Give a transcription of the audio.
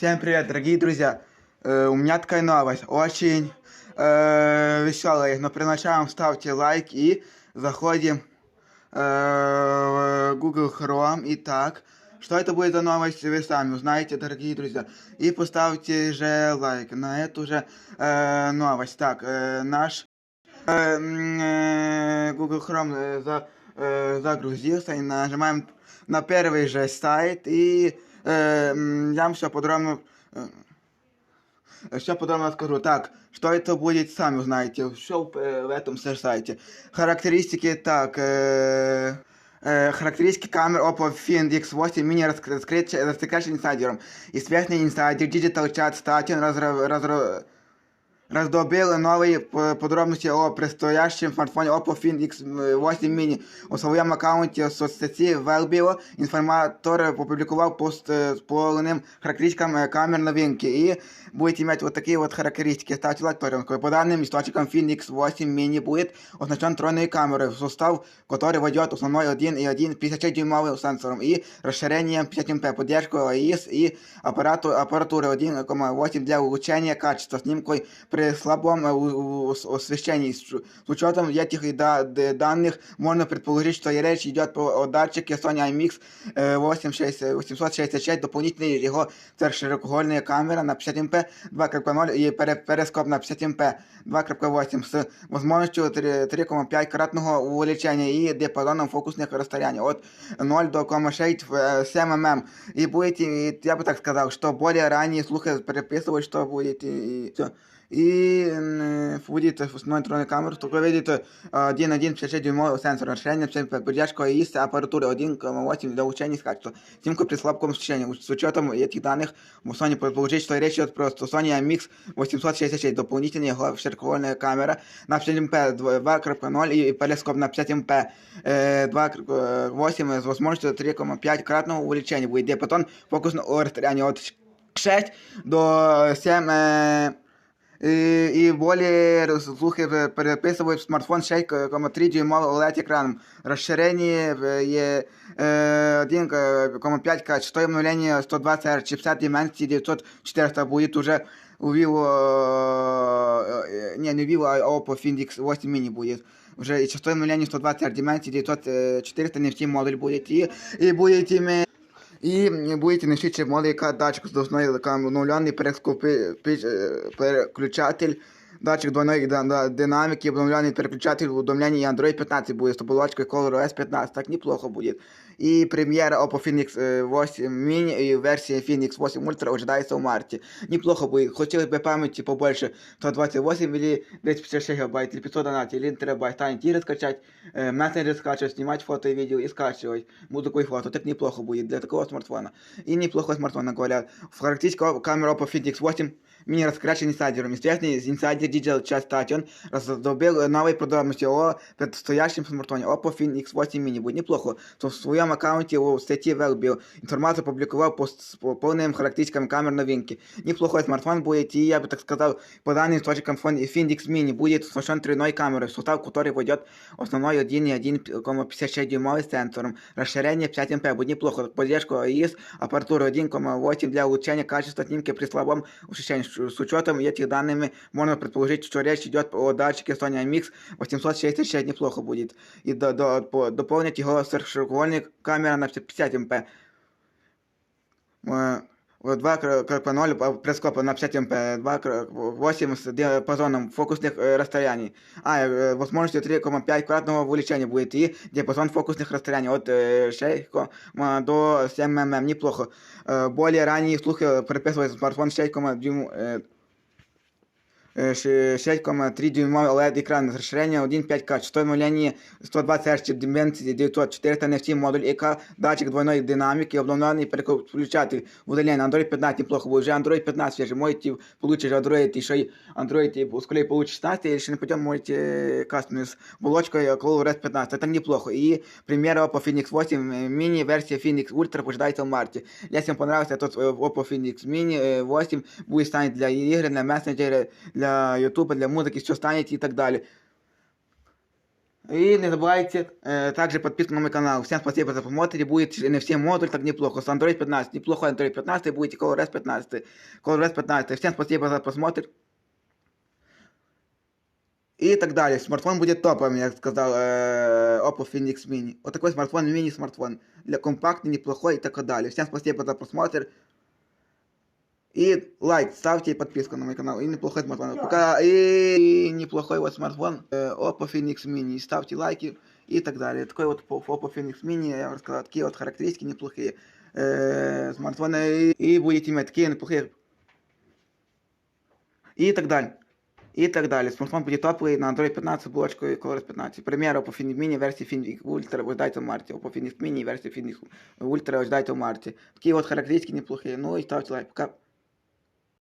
Всем привет, дорогие друзья! Э, у меня такая новость, очень э, веселая, но при начале ставьте лайк и заходим э, в Google Chrome. Итак, что это будет за новость, вы сами узнаете, дорогие друзья. И поставьте же лайк на эту же э, новость. Так, э, наш э, м, э, Google Chrome э, за, э, загрузился и нажимаем на первый же сайт и э, м, я вам все подробно э, все подробно скажу. Так, что это будет, сами узнаете. Все в, э, в этом же сайте. Характеристики, так, э, э, характеристики камер Oppo Find X8 мини раскрытие инсайдером. Известный инсайдер Digital Chat Station разра, разра, раздобыл новые п- подробности о предстоящем смартфоне Oppo Find X8 mini. У своем аккаунте в соцсети Velbio информатор опубликовал пост э, с полным характеристикам э, камер новинки. И будете иметь вот такие вот характеристики. Ставьте лайк, Торин. По данным источникам Find X8 mini будет оснащен тройной камерой, в состав которой войдет основной 1 и 1 56-дюймовым сенсором и расширением 50 поддержку AIS и аппарату, аппаратуры 1,8 для улучшения качества снимкой при слабом э, у- у- освещении. С с учетом этих и да- д- данных можно предположить, что речь идет по- о датчике Sony IMX э, 86 866, дополнительный его широкоугольная камера на 50 мп 2.0 и пере- перископ на 50 мп 2.8 с возможностью 3 3,5 кратного увеличения и диапазоном фокусных расстояний от 0 до 0,7 мм. И будете, и я бы так сказал, что более ранние слухи приписывают, что будет и, и всё. И м, будет основной тройной камеры, только видите 1.1 дюймовый сенсор расширение поддержка и аппаратуры 1.8 для улучшения качества. Снимка при слабом освещении. С учетом этих данных мы Sony предположить, что речь идет просто Sony IMX 866, дополнительная его широкоугольная камера на 50 мп 2.0 и перископ на 50 мп 2.8 с возможностью 3,5 кратного увеличения. Будет диапазон фокусного расстояния от 6 до 7 э, и, и более слухи переписывают смартфон 6,3 дюймовый OLED экраном. Расширение е- э, 1,5 К. Частота обновления 120 Hz. Чипсет Dimensity 900 400 будет уже у Vivo, э, не, не Vivo, а Oppo Find X8 mini будет. Уже и частота обновления 120 Hz. Dimensity 900 400 NFT модуль будет. И, и будет иметь і будете нещиче мали яка датчик з основною обновлений переключатель, датчик двойної да- да- динамики, обновлений переключатель в уведомлении Android 15 будет с оболочкой ColorOS 15, так неплохо будет. И премьера Oppo Phoenix э, 8 mini и версия Phoenix 8 Ultra ожидается в марте. Неплохо будет. Хотелось бы памяти побольше, 128 или 256 гигабайт, или 500 донат, или 1 терабайт. Станет и раскачать, э, мессенджер скачивать, снимать фото и видео и скачивать музыку и фото. Так неплохо будет для такого смартфона. И неплохой смартфон, говорят. В характеристиках камера Oppo Find X8 мини раскрачен инсайдером. Известный инсайдер Digital Chat Station раздобыл новые подробности о предстоящем смартфоне Oppo Find X8 mini. Будет неплохо, что в своем аккаунте в сети Velbio информацию опубликовал по, с- по полным характеристикам камер новинки. Неплохой смартфон будет, и я бы так сказал, по данным источникам фон Find X mini будет оснащен тройной камерой, в состав которой войдет основной 1,1,56 дюймовый сенсором, расширение 50 мп, будет неплохо, поддержку AIS, аппаратуру 1,8 для улучшения качества снимки при слабом освещении. С с учетом этих данными можно предположить, что речь идет о датчике Sony IMX 866 неплохо будет. И до, до, по- дополнить его широкоугольная камера на 50 мп. Э, 2.0 прескопа на 50 мп, 2.8 с диапазоном фокусных э, расстояний. А, э, возможностью 3,5 кратного увеличения будет и диапазон фокусных расстояний от э, 6 до 7 мм. Неплохо. Э, более ранние слухи приписывают смартфон 6, дюйм, э, э, ш- 6,3 дюймовый OLED экран с расширением 1.5К, частотой обновления 120 Hz, Dimensity 900, 400 NFT модуль ЭК, датчик двойной динамики, обновленный переключатель, удаление Android 15 неплохо будет, уже Android 15 свежий, можете получить Android, еще и Android, и скорее получить 16, или если не пойдем, можете кастомный с оболочкой ColorOS 15, это неплохо. И премьера Oppo Phoenix 8 э, mini версия Phoenix Ultra ожидается в марте. Если вам понравился этот э, Oppo Phoenix mini э, 8, будет станет для игр, для мессенджера, для YouTube, для музыки, все станет и так далее. И не забывайте э, также подписку на мой канал. Всем спасибо за просмотр. Будет не все модуль, так неплохо. С Android 15. Неплохой Android 15 будете ColorOS 15. ColorOS 15. Всем спасибо за просмотр. И так далее. Смартфон будет топовым, я сказал, э, Oppo Phoenix Mini. Вот такой смартфон, мини-смартфон. Для компактный, неплохой и так далее. Всем спасибо за просмотр. И лайк ставьте и подписку на мой канал. И неплохой смартфон. Пока и неплохой вот смартфон э, Oppo Phoenix Mini. Ставьте лайки и так далее. Такой вот по- Oppo Phoenix Mini, я вам рассказал, такие вот характеристики неплохие. Э, смартфоны и, и будете иметь такие неплохие. И так далее. И так далее. Смартфон буде топовий на Android 15 з булочкою Colors 15. Пример Oppo Phoenix Mini версії Phoenix Ultra ви ждайте в марті. Oppo Phoenix Mini версії Phoenix Ultra ждайте в марті. Такі от характеристики неплохі. Ну і ставте лайк. Пока.